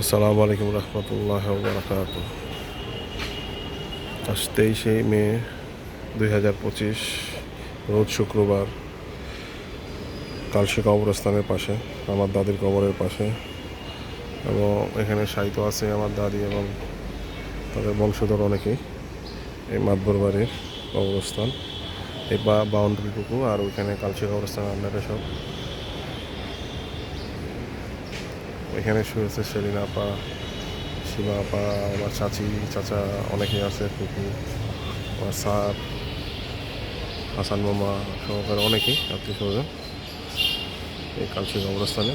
আসসালামু আলাইকুম রহমতুল্লাহ বারকাত আজ তেইশে মে দুই হাজার পঁচিশ, রোজ শুক্রবার। কালশি কবরস্থানের পাশে, আমার দাদির কবরের পাশে। এবং এখানে সাহিত্য আছে আমার দাদি এবং তাদের বংশধর অনেকেই এই মাতবর বাড়ির কবরস্থান। এই বা, বাউন্ডারিটুকু আর ওইখানে কালশি কবরস্থান আন্ডারে সব। এখানে শুয়েছে সেলিনা আপা, সীমা আপা, আমার চাচি, চাচা অনেকেই আছে পুকু আমার স্যার, হাসান মামা, সহকারে অনেকেই, আত্মীয় স্বজন, এই কালচির অবস্থানে।